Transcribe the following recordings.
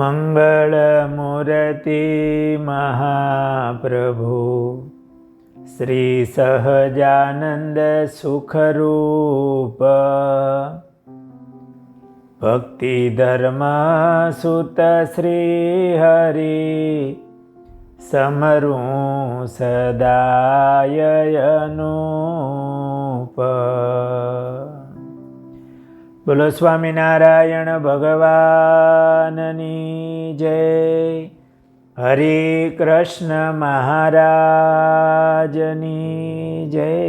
मङ्गलमूरति महाप्रभु। श्रीसहजानन्द सुखरूप भक्तिधर्मसुतश्रीहरि समरु सदायनोप બોલો સ્વામિનારાયણ ભગવાનની જય. હરે કૃષ્ણ મહારાજની જય.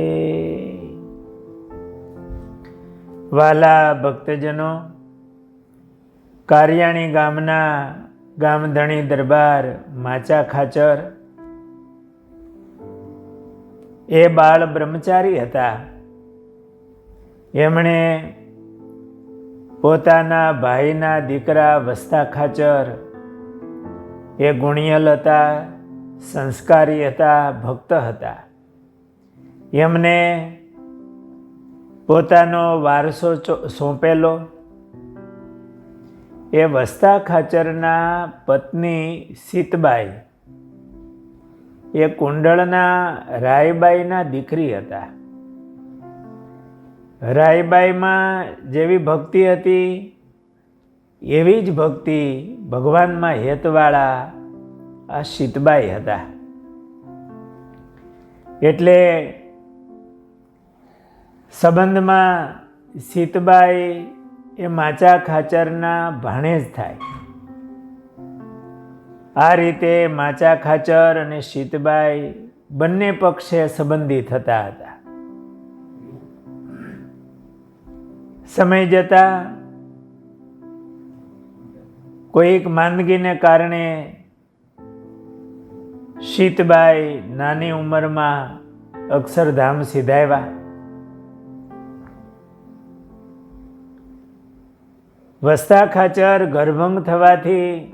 વાલા ભક્તજનો, કારિયાણી ગામના ગામધણી દરબાર માચા ખાચર. એ બાળ બ્રહ્મચારી હતા. એમણે પોતાના ભાઈના દીકરા વસ્તા ખાચર. એ ગુણિયલ હતા સંસ્કારી હતા ભક્ત હતા. એમને પોતાનો વારસો સોંપેલો. એ વસ્તા ખાચરના પત્ની સીતબાઈ. એ કુંડળના રાયબાઈના દીકરી હતા. રાયબાઈમાં જેવી ભક્તિ હતી, એવી જ ભક્તિ ભગવાનમાં હેતવાળા આ શીતબાઈ હતા. એટલે સંબંધમાં સીતબાઈ એ માચા ખાચરના ભાણે જ થાય. આ રીતે માચા ખાચર અને સીતબાઈ બંને પક્ષે સંબંધી થતા હતા. સમય જતા કોઈક માંદગીને કારણે શીતબાઈ નાની ઉંમરમાં અક્ષરધામ સિધાવ્યા. વસ્તા ખાચર ગર્ભંગ થવાથી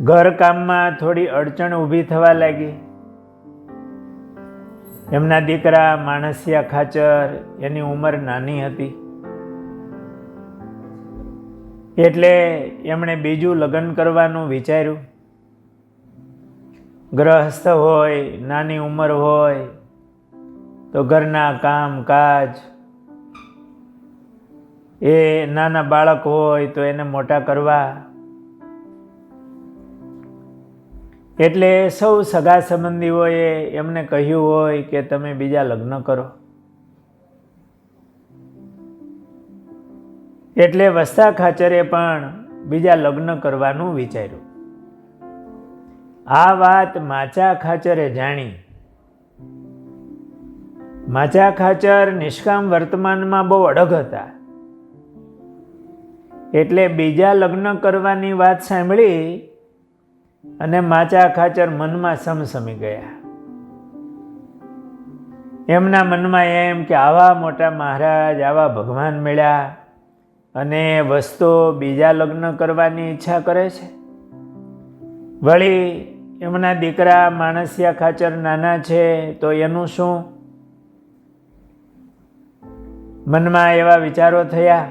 ઘરકામમાં થોડી અડચણ ઊભી થવા લાગી. એમના દીકરા માણસિયા ખાચર, એની ઉંમર નાની હતી. એટલે એમણે બીજું લગ્ન કરવાનું વિચાર્યું. ગ્રહસ્થ હોય, નાની ઉંમર હોય, તો ઘરના કામ કાજ, એ નાના બાળક હોય તો એને મોટા કરવા એટલે સૌ સગા સંબંધીઓએ એમને કહ્યું હોય કે તમે બીજા લગ્ન કરો. એટલે વસ્તા ખાચરે પણ બીજા લગ્ન કરવાનું વિચાર્યું. આ વાત માચા ખાચરે જાણી. માચા ખાચર નિષ્કામ વર્તમાનમાં બહુ અડગ હતા. એટલે બીજા લગ્ન કરવાની વાત સાંભળી અને માચા ખાચર મનમાં સમસમી ગયા. એમના મનમાં એમ કે આવા મોટા મહારાજ, આવા ભગવાન મળ્યા અને વસ્તુ બીજા લગ્ન કરવાની ઈચ્છા કરે છે. વળી એમના દીકરા માણસિયા ખાચર નાના છે તો એનું શું? મનમાં એવા વિચારો થયા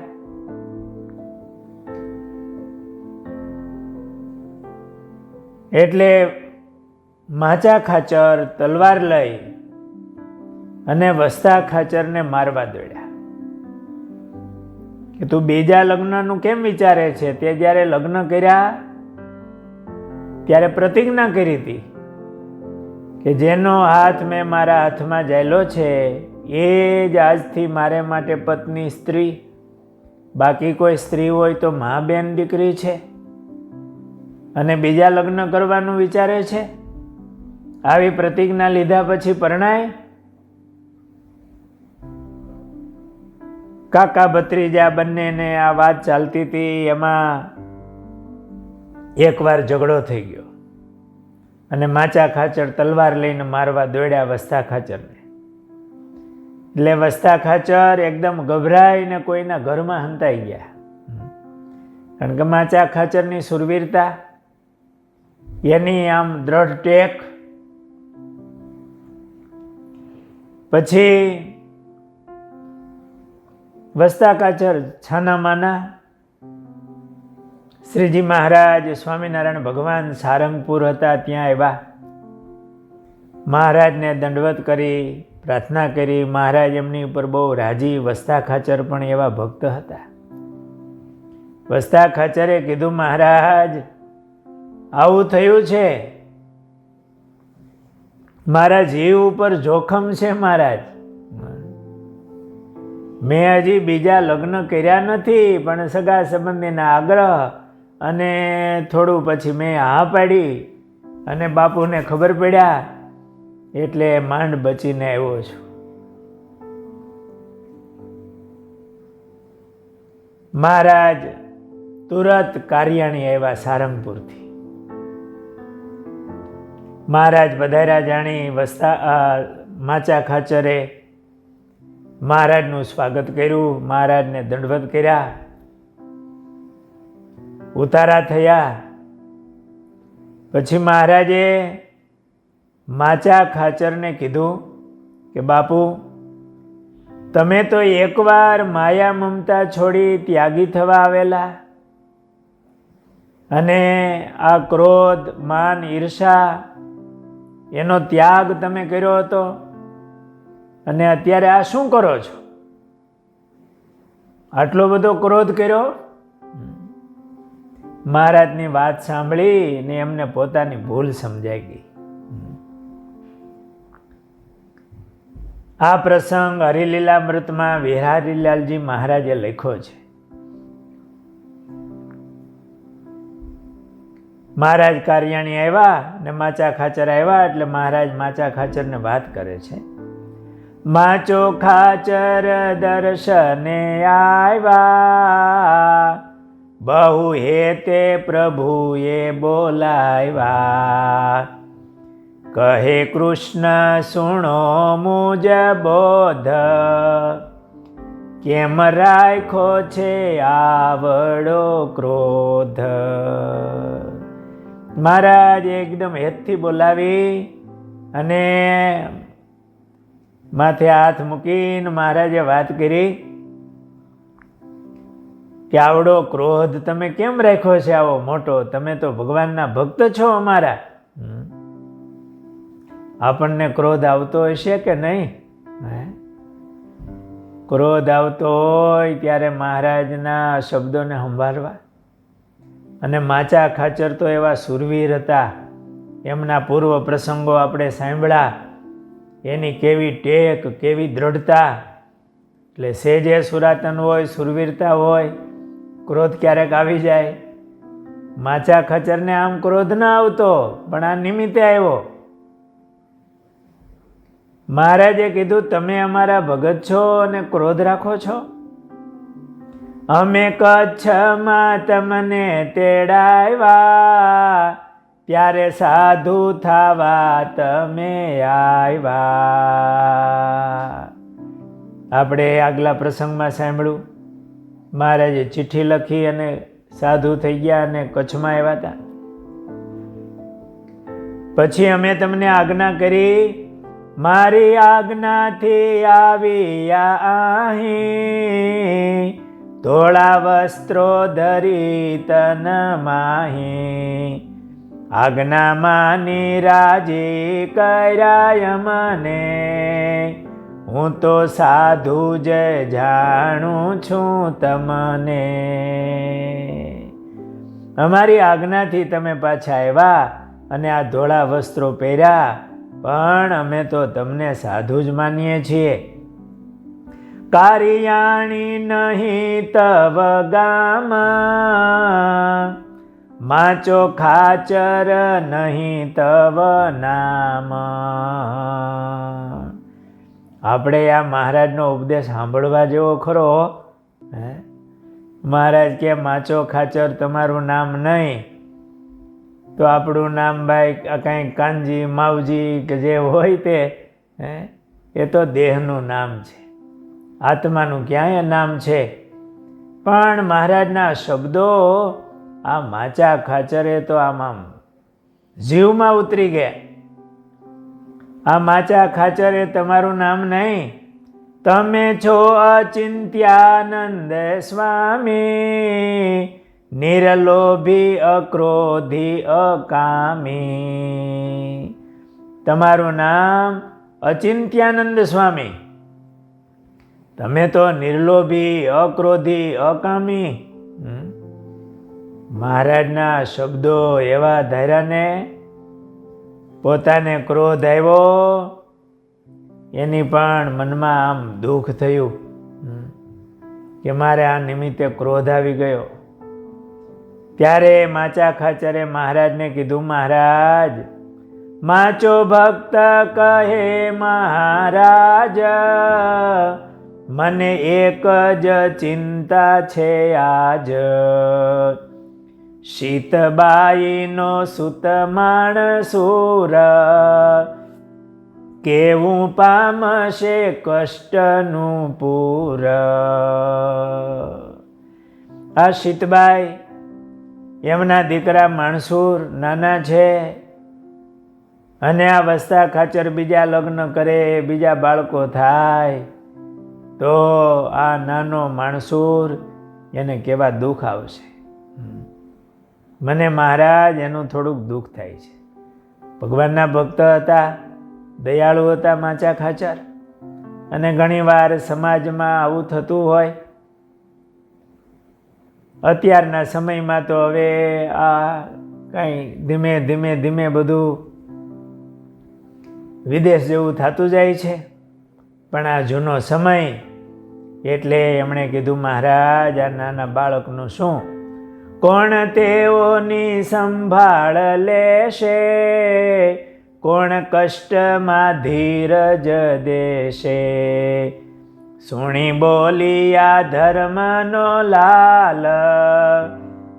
એટલે માચા ખાચર તલવાર લઈ અને વસ્તા ખાચરને મારવા દોડ્યા. કે તું બીજા લગ્નનું કેમ વિચારે છે? તે જ્યારે લગ્ન કર્યા, ત્યારે પ્રતિજ્ઞા કરી હતી કે જેનો હાથ મેં મારા હાથમાં જાયેલો છે, એ જ આજથી મારે માટે પત્ની સ્ત્રી. બાકી કોઈ સ્ત્રી હોય તો મા બેન દીકરી છે. અને બીજા લગ્ન કરવાનું વિચારે છે? આવી પ્રતિજ્ઞા લીધા પછી પરણાય? કાકા ભત્રીજા બંનેને આ વાત ચાલતી હતી, એમાં એકવાર ઝઘડો થઈ ગયો. અને માચા ખાચર તલવાર લઈને મારવા દોડ્યા વસ્તા ખાચરને. એટલે વસ્તા ખાચર એકદમ ગભરાઈને કોઈના ઘરમાં હંતાઈ ગયા. કારણ કે માચા ખાચરની સુરવીરતા એની આમ દ્રઢ ટેક. પછી વસ્તા કાચર છાનામાના શ્રીજી મહારાજ સ્વામિનારાયણ ભગવાન સારંગપુર હતા ત્યાં આવ્યા. મહારાજને દંડવત કરી, પ્રાર્થના કરી. મહારાજ એમની ઉપર બહુ રાજી વસ્તા ખાચર પણ એવા ભક્ત હતા. વસ્તા ખાચરે કીધું, મહારાજ આવું થયું છે? મારા જીવ ઉપર જોખમ છે મહારાજ. મેં હજી બીજા લગ્ન કર્યા નથી, પણ સગા સંબંધીના આગ્રહ અને થોડું પછી મેં હા પાડી અને બાપુને ખબર પડ્યા એટલે માંડ બચીને આવ્યો છું. મહારાજ, તુરત કાર્યાણી આવ્યા સારંગપુરથી. મહારાજ પધાર્યા જાણી વસ્તા માચા ખાચરે મહારાજનું સ્વાગત કર્યું, મહારાજને દંડવત કર્યા, ઉતારા થયા. પછી મહારાજે માચા ખાચરને કીધું કે, બાપુ, તમે તો એકવાર માયા મમતા છોડી ત્યાગી થવા આવેલા અને આ ક્રોધ, માન, ઈર્ષા એનો ત્યાગ તમે કર્યો હતો? અને અત્યારે આ શું કરો છો? આટલો બધો ક્રોધ કર્યો? મહારાજની વાત સાંભળી ને એમને પોતાની ભૂલ સમજાઈ ગઈ. આ પ્રસંગ હરિલીલામૃતમાં વિહારીલાલજી મહારાજે લખ્યો છે. મહારાજ કાર્યાણી આવ્યા ને માચા ખાચર આવ્યા એટલે મહારાજ માચા ખાચરને વાત કરે છે. માચો ખાચર દર્શને આવ્યા, બહુ હેતે પ્રભુએ બોલાવ્યા. કહે, કૃષ્ણ, સુણો મુજ બોધ, કેમ રાખો છે આવડો ક્રોધ? મહારાજ એકદમ હેતથી બોલાવી અને માથે હાથ મૂકીને મહારાજે વાત કરી કે આવડો ક્રોધ તમે કેમ રાખ્યો છે આવો મોટો? તમે તો ભગવાનના ભક્ત છો અમારા. આપણને ક્રોધ આવતો હશે કે નહીં? ક્રોધ આવતો હોય ત્યારે મહારાજના શબ્દોને સંભાળવા. અને માચા ખાચર તો એવા સુરવીર હતા. એમના પૂર્વ પ્રસંગો આપણે સાંભળ્યા. એની કેવી ટેક, કેવી દ્રઢતા. એટલે સેજે સુરાતન હોય, સુરવીરતા હોય, ક્રોધ ક્યારેક આવી જાય. માચા ખચરને આમ ક્રોધ ના આવતો, પણ આ નિમિત્તે આવ્યો. મહારાજે કીધું, તમે અમારા ભગત છો અને ક્રોધ રાખો છો? અમે કચ્છમાં તમને તેડાવ્યા ત્યારે સાધુ થવા તમે આવ્યા. આપણે આગલા પ્રસંગમાં સાંભળ્યું. મહારાજે ચિઠ્ઠી લખી અને સાધુ થઈ ગયા અને કચ્છમાં આવ્યા હતા. પછી અમે તમને આજ્ઞા કરી, મારી આજ્ઞાથી આવ્યા અહીં ધોળા વસ્ત્રો ધરી તન માહી. આજ્ઞા માની રાજી કર્યા મને. હું તો સાધુ જ જાણું છું તમને. અમારી આજ્ઞાથી તમે પાછા આવ્યા અને આ ધોળા વસ્ત્રો પહેર્યા. પણ અમે તો તમને સાધુ જ માનીએ છીએ. કારિયાણી નહીં તવ ગામાં. માચો ખાચર નહીં તવ નામ. આપણે આ મહારાજનો ઉપદેશ સાંભળવા જેવો ખરો, હે? મહારાજ કે, માચો ખાચર તમારું નામ નહીં. તો આપણું નામ ભાઈ કાંઈ કાનજી, માવજી કે જે હોય તે, હે? એ તો દેહનું નામ છે. આત્માનું ક્યાંય નામ છે? પણ મહારાજના શબ્દો આ માચા ખાચરે તો આમ આમ જીવમાં ઉતરી ગયા. આ માચા ખાચરે તમારું નામ નહીં. તમે છો અચિંત્યાનંદ સ્વામી, નિરલોભી, અક્રોધી, અકામી. તમારું નામ અચિંત્યાનંદ સ્વામી. તમે તો નિર્લોભી, અક્રોધી, અકામી? મહારાજના શબ્દો એવા ધાર્યાને પોતાને ક્રોધ આવ્યો, એની પણ મનમાં આમ દુઃખ થયું. કે મારે આ નિમિત્તે ક્રોધ આવી ગયો ત્યારે માચા ખાચરે મહારાજને કીધું, મહારાજ, માચો ભક્ત કહે મહારાજ મને એક જ ચિંતા છે આજ. શીતબાઈનો સુત માણસુર કેવું પામશે કષ્ટનું પૂર. આ શીતબાઈ, એમના દીકરા માણસુર નાના છે અને આ વસ્તા ખાચર બીજા લગ્ન કરે, બીજા બાળકો થાય. તો આ નાનો માણસૂર એને કેવા દુઃખ આવશે? મને મહારાજ એનું થોડુંક દુઃખ થાય છે. ભગવાનના ભક્ત હતા, દયાળુ હતા માચા ખાચર. અને ઘણીવાર સમાજમાં આવું થતું હોય. અત્યારના સમયમાં તો હવે આ કંઈ ધીમે ધીમે ધીમે બધું વિદેશ જેવું થતું જાય છે. પણ આ જૂનો સમય એટલે એમણે કીધું, મહારાજ, આ નાના બાળકનું શું? કોણ તેઓની સંભાળ લેશે? કોણ કષ્ટમાં ધીરજ દેશે? સુણી બોલી આ ધર્મનો લાલ.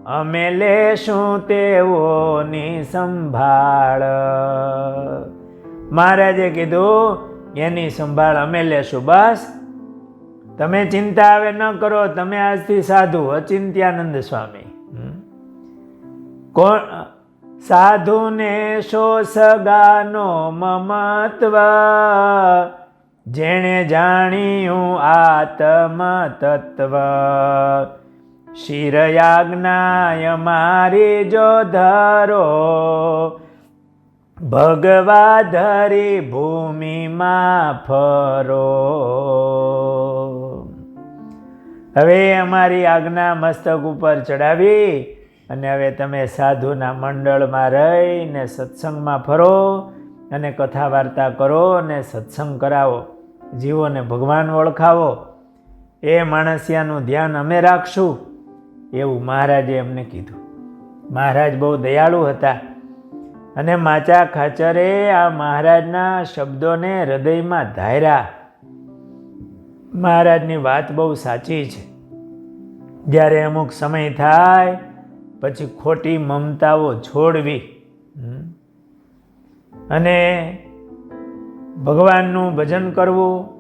અમે લેશું તેઓની સંભાળ. મહારાજે કીધું એની સંભાળ અમે લેશું. બસ. તમે ચિંતા હવે ન કરો. તમે આજથી સાધુ, અચિંત્યાનંદ સ્વામી. કોણ? સાધુને શો સગાનો મમત્વ? જેણે જાણ્યું આત્મ તત્વ શિરયાજ્ઞાય મારી જો ધરો. ભગવા ધરી ભૂમિમાં ફરો. હવે અમારી આજ્ઞા મસ્તક ઉપર ચડાવી અને હવે તમે સાધુના મંડળમાં રહીને સત્સંગમાં ફરો અને કથા વાર્તા કરો અને સત્સંગ કરાવો. જીવોને ભગવાન ઓળખાવો. એ માણસિયાનું ધ્યાન અમે રાખશું એવું મહારાજે એમને કીધું. મહારાજ બહુ દયાળુ હતા. અને માચા ખાચરે આ મહારાજના શબ્દોને હૃદયમાં ધાર્યા. મહારાજની વાત બહુ સાચી છે. જ્યારે અમુક સમય થાય, પછી ખોટી મમતાઓ છોડવી. અને ભગવાનનું ભજન કરવું,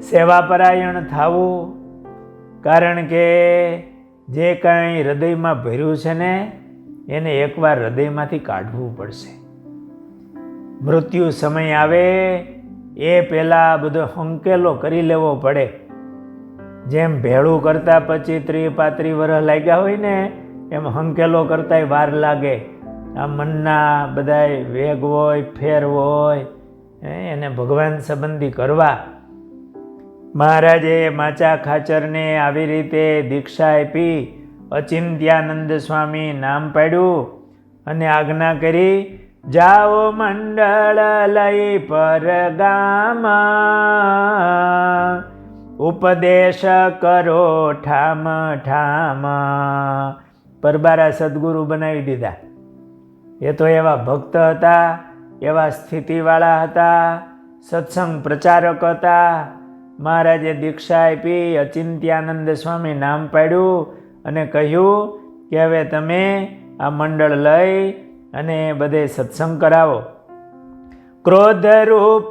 સેવાપરાયણ થવું, કારણ કે જે કાંઈ હૃદયમાં ભર્યું છે ને એને એકવાર હૃદયમાંથી કાઢવું પડશે. મૃત્યુ સમય આવે, એ પહેલાં બધો હંકેલો કરી લેવો પડે. જેમ ભેળું કરતાં પછી ત્રી પાંત્રી વર્ષ લાગ્યા હોય ને, એમ હંકેલો કરતાંય વાર લાગે. આ મનના બધાય વેગ હોય, ફેર હોય એને ભગવાન સંબંધી કરવા. મહારાજે માચા ખાચરને આવી રીતે દીક્ષા આપી અચિંત્યાનંદ સ્વામી નામ પાડ્યું અને આજ્ઞા કરી, જાઓ મંડળ લઈ પરગામા, ઉપદેશ કરો ઠામ ઠામ. પરબારા સદગુરુ બનાવી દીધા. એ તો એવા ભક્ત હતા, એવા સ્થિતિવાળા હતા, સત્સંગ પ્રચારક હતા. મહારાજે દીક્ષા આપી અચિંત્યાનંદ સ્વામી નામ પાડ્યું અને કહ્યું કે હવે તમે આ મંડળ લઈ અને બધે સત્સંગ કરાવો. ક્રોધ રૂપ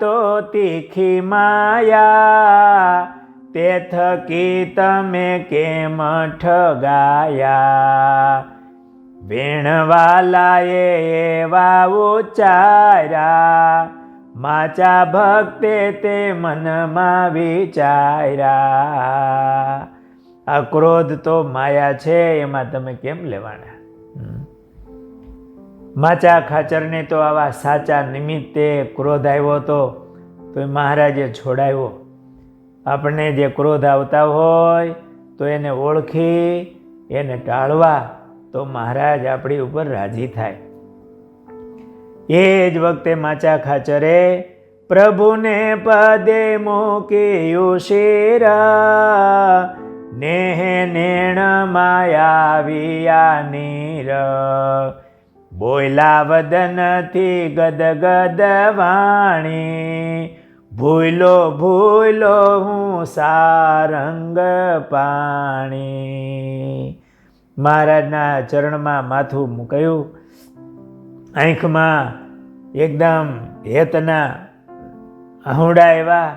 તો તીખી માયા તે થકી તમે કેમ ઠગાયા? વેણવાલાએ એવા ઉચાર્યા માચા ભક્તે તે મનમાં વિચાર્યા. આ ક્રોધ તો માયા છે, એમાં તમે કેમ લેવાના. માચા ખાચરને તો આવા સાચા નિમિત્તે ક્રોધ આવ્યો હતો તો એ મહારાજે છોડાવ્યો આપણને જે ક્રોધ આવતા હોય, તો એને ઓળખી, એને ટાળવા, તો મહારાજ આપણી ઉપર રાજી થાય. એ જ વખતે માચા ખાચરે પ્રભુને પદે મૂક્યું શિરા નેહ નેણ માયાવિયા નીર. બોયલા વદનથી ગદગદ વાણી. ભૂલો ભૂલો હું સારંગ પાણી. મહારાજના ચરણમાં માથું મૂકાયું. આંખમાં એકદમ હેતના આહુડા એવા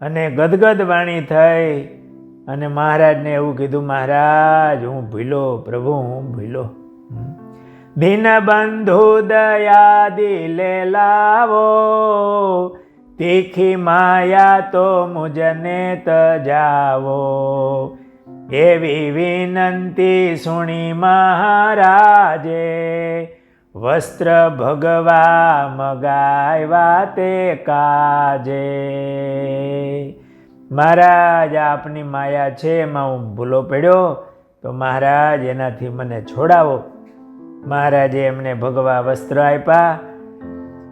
અને ગદગદ વાણી થઈ. અને મહારાજને એવું કીધું, મહારાજ, હું ભૂલો, પ્રભુ, હું ભૂલો. દિન બંધુ દયા દિલે લાવો, તીખી માયા તો મુજને તજાવો એવી વિનંતી સુણી મહારાજે, વસ્ત્ર ભગવા મગાવ્યા તે કાજે. મહારાજ, આપની માયા છે એમાં હું ભૂલો પડ્યો? તો મહારાજ, એનાથી મને છોડાવો. મહારાજે એમને ભગવા વસ્ત્ર આપ્યા.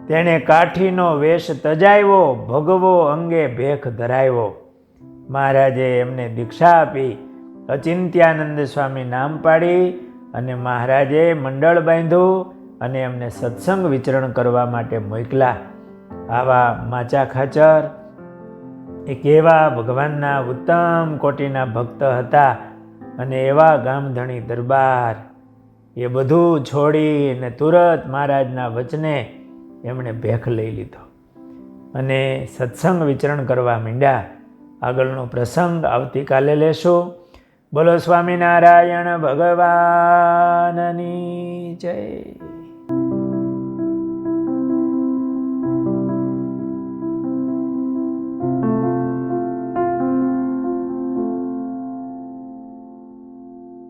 તેણે કાઠીનો વેશ તજાવ્યો, ભગવો અંગે ભેખ ધરાવ્યો. મહારાજે એમને દીક્ષા આપી, અચિંત્યાનંદ સ્વામી નામ પાડી અને મહારાજે મંડળ બાંધ્યું અને એમને સત્સંગ વિચરણ કરવા માટે મોકલા આવા માચા ખાચર એક કેવા ભગવાનના ઉત્તમ કોટીના ભક્ત હતા અને એવા ગામધણી દરબાર. એ બધું છોડીને તુરત મહારાજના વચને એમણે ભેખ લઈ લીધો. અને સત્સંગ વિચરણ કરવા માંડ્યા. આગળનો પ્રસંગ આવતીકાલે લેશો. બોલો સ્વામિનારાયણ ભગવાનની જય.